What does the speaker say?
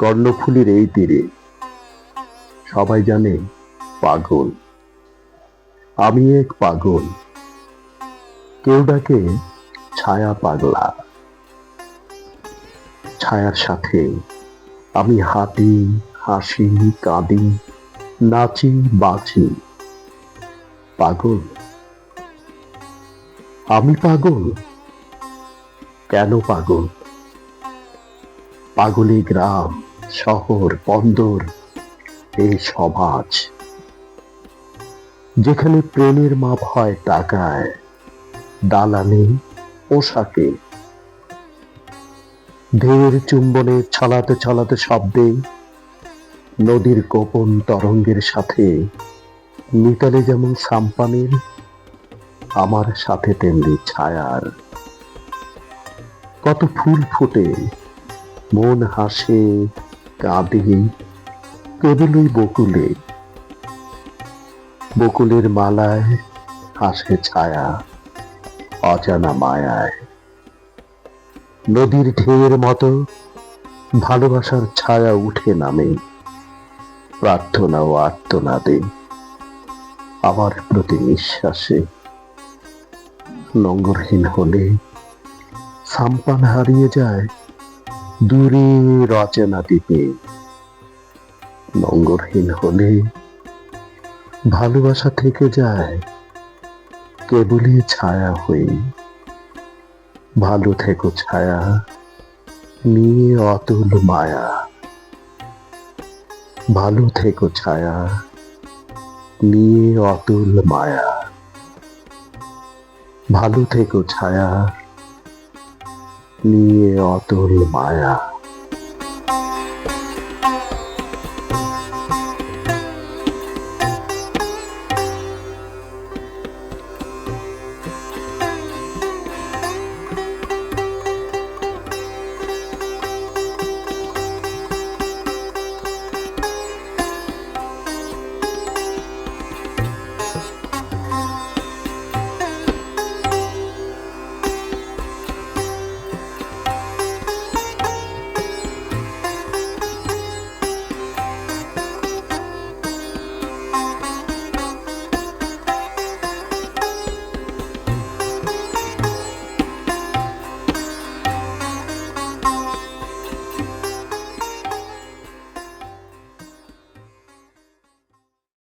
কর্ণফুলীর এই তীরে। সবাই জানে, পাগল। আমি এক পাগল। কেউ ডাকে, ছায়া পাগলা। ছায়ার সাথে আমি হাঁটি, হাসি, কাঁদি, নাচি, বাঁচি। পাগল? আমি পাগল? কেন পাগল? পাগলি গ্রাম। শহর, বন্দর, এই সমাজ যেখানে প্রেমের মাপ হয় টাকায় দালানে, পোশাকে। ঢেউয়ের চুম্বনে ছলাতে ছলাতে শব্দে, নদীর গোপন তরঙ্গের সাথে, মিতালে যেমন সাম্পানের, আমার সাথে তেমনি ছায়ার। কত ফুল ফুটে, মন হাসে কাঁদে কেবলই বকুলে। বকুলের মালায় হাসে ছায়া, অজানা মায়ায়। নদীর ঢেউয়ের মতো ভালোবাসার ছায়া উঠে নামে, প্রার্থনা ও আর্তনাদে। আমার প্রতি নিঃশ্বাসে লঙ্গরহীন হলে সাম্পান হারিয়ে যায় দূরে রচনা দ্বীপে। লঙ্গরহীন হলে ভালোবাসা থেকে যায় কেবলই ছায়া হয়ে। ভালো থেকো ছায়া, নিয়ে অতুল মায়া। ভালো থেকো ছায়া, নিয়ে অতুল মায়া। ভালো থেকো ছায়া নিয়ে অতুল মায়া